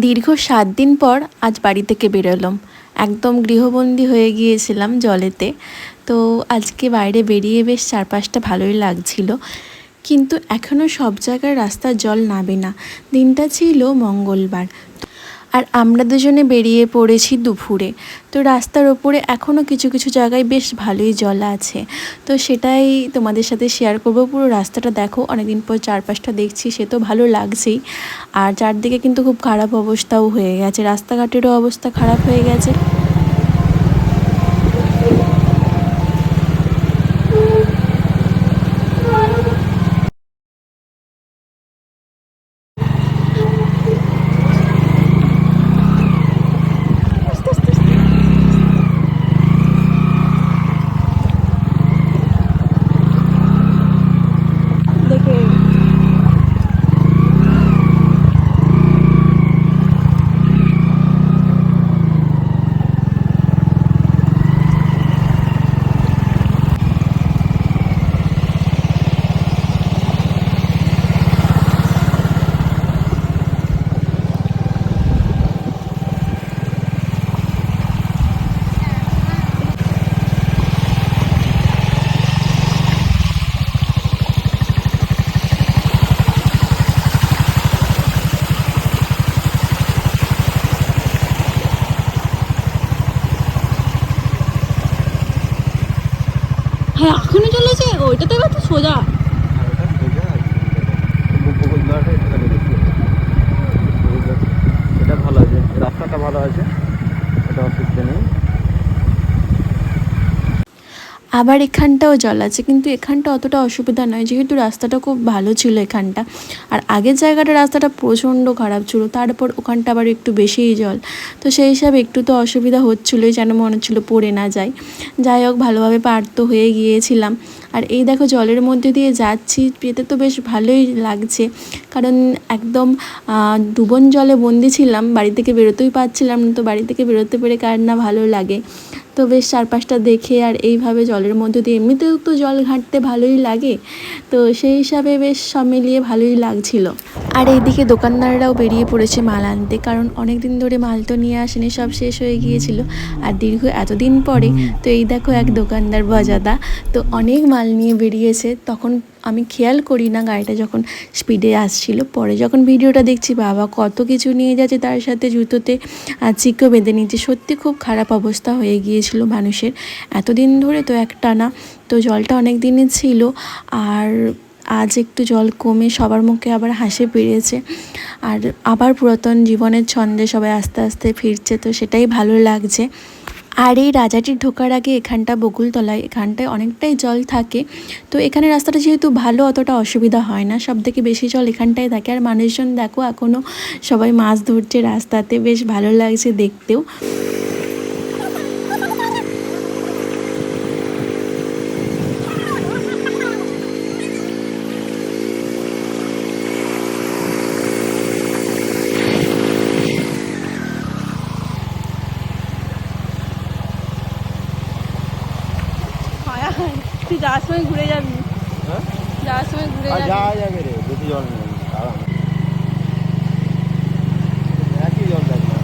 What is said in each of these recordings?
দীর্ঘ সাত দিন পর আজ বাড়ি থেকে বেরোলাম। একদম গৃহবন্দী হয়ে গিয়েছিলাম জলেতে। তো আজকে বাইরে বেরিয়ে বেশ চারপাশটা ভালোই লাগছিল। কিন্তু এখনও সব জায়গার রাস্তার জল নাবে না। দিনটা ছিল মঙ্গলবার। আর আমরা দুজনে বেরিয়ে পড়েছি দুপুরে। তো রাস্তার ওপরে এখনও কিছু কিছু জায়গায় বেশ ভালোই জল আছে। তো সেটাই তোমাদের সাথে শেয়ার করব। পুরো রাস্তাটা দেখো, অনেকদিন পর চারপাশটা দেখছি, সে তো ভালো লাগছেই। আর চারদিকে কিন্তু খুব খারাপ অবস্থাও হয়ে গেছে। রাস্তাঘাটেরও অবস্থা খারাপ হয়ে গেছে। হ্যাঁ এখনই চলেছে? ওইটা তো তো সোজা এটা ভালো আছে রাস্তাটা ভালো আছে এটা অসুবিধা নেই আবার এখানটাও জল আছে, কিন্তু এখানটা অতটা অসুবিধা নয়, যেহেতু রাস্তাটা খুব ভালো ছিল এখানটা। আর আগের জায়গাটা, রাস্তাটা প্রচণ্ড খারাপ ছিল, তারপর ওখানটা আবার একটু বেশিই জল। তো সেই হিসাবে একটু তো অসুবিধা হচ্ছিলোই, যেন মনে হচ্ছিল পড়ে না যায়। যাই হোক, ভালোভাবে পার তো হয়ে গিয়েছিলাম। আর এই দেখো, জলের মধ্যে দিয়ে যাচ্ছি, পেতে তো বেশ ভালোই লাগছে। কারণ একদম ডুবন জলে বন্দি ছিলাম, বাড়ি থেকে বেরোতেই পারছিলাম না, তো বাড়ি থেকে বেরোতে পেরে কার না ভালো লাগে। তো বেশ চারপাশটা দেখে আর এইভাবে জলের মধ্যে দিয়ে এমনিতেও তো জল ঘাঁটতে ভালোই লাগে। তো সেই হিসাবে বেশ সব মিলিয়ে ভালোই লাগছিল। আর এইদিকে দোকানদাররাও বেরিয়ে পড়েছে মাল আনতে, কারণ অনেক দিন ধরে মাল তো নিয়ে আসেনি, সব শেষ হয়ে গিয়েছিল। আর দীর্ঘ এতদিন পরে, তো এই দেখো এক দোকানদার, বজাদা, তো অনেক মাল নিয়ে বেরিয়েছে। তখন আমি খেয়াল করি না গাড়িটা যখন স্পিডে আসছিল। পরে যখন ভিডিওটা দেখছি, বাবা কত কিছু নিয়ে যাচ্ছে, তার সাথে জুতোতে চিকো বেঁধে নিচ্ছে সত্যি খুব খারাপ অবস্থা হয়ে গিয়েছিল মানুষের। এতদিন ধরে তো একটা না, তো জলটা অনেক দিনই ছিল। আর আজ একটু জল কমে সবার মুখে আবার হাসি পেরেছে আর আবার পুরাতন জীবনের ছন্দে সবাই আস্তে আস্তে ফিরছে, তো সেটাই ভালো লাগছে। আর এই রাজাটি ঢোকার আগে এখানটা বকুলতলায়, এখানটায় অনেকটাই জল থাকে। তো এখানে রাস্তাটা যেহেতু ভালো, অতটা অসুবিধা হয় না। সব থেকে বেশি জল এখানটায় থাকে। আর মানুষজন দেখো এখনও সবাই মাছ ধরছে রাস্তাতে। বেশ ভালো লাগছে দেখতেও। তুই যাওয়ার সময় ঘুরে যাবি। হ্যাঁ? যাওয়ার সময় ঘুরে যাবি। যাওয়া যাবে রে বেশি জল নেই। আরাম একই জল দেখ না।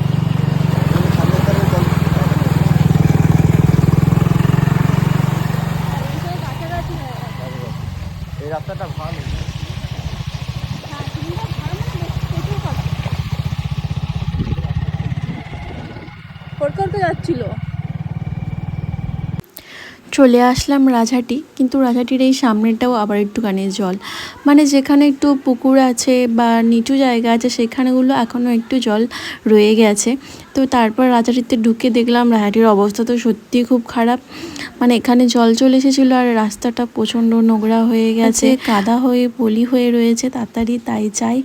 চলে আসলাম রাজাটি, কিন্তু রাজাটির এই সামনেটাও আবার একটুখানি জল। মানে যেখানে একটু পুকুর আছে বা নিচু জায়গা আছে, সেখানেগুলো এখনও একটু জল রয়ে গেছে। তো তারপর রাজহাটিতে ঢুকে দেখলাম রাজহাটির অবস্থা তো সত্যিই খুব খারাপ। মানে এখানে জল চলে এসেছিল আর রাস্তাটা প্রচণ্ড নোংরা হয়ে গেছে। কাদা হয়ে পলি হয়ে রয়েছে, তাড়াতাড়ি তাই চাই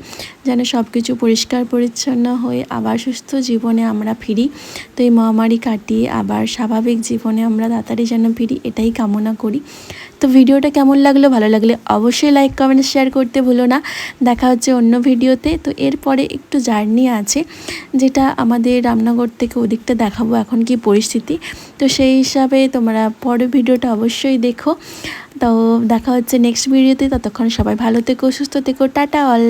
যেন সব কিছু পরিষ্কার, পরিচ্ছন্ন হয়ে আবার সুস্থ জীবনে আমরা ফিরি। তো এই মহামারী কাটিয়ে আবার স্বাভাবিক জীবনে আমরা তাড়াতাড়ি যেন ফিরি, এটাই কামনা করি। তো ভিডিওটা কেমন লাগল? ভালো লাগলে অবশ্যই লাইক কমেন্ট শেয়ার করতে ভুলো না। দেখা হচ্ছে অন্য ভিডিওতে। তো এরপরে একটু জার্নি আছে, যেটা আমাদের রামনগর থেকে ওদিকটা দেখাবো এখন কি পরিস্থিতি। তো সেই হিসাবে তোমরা পরের ভিডিওটা অবশ্যই দেখো। তো দেখা হচ্ছে নেক্সট ভিডিওতে। ততক্ষণ সবাই ভালো থেকো, সুস্থ থেকো। Tata all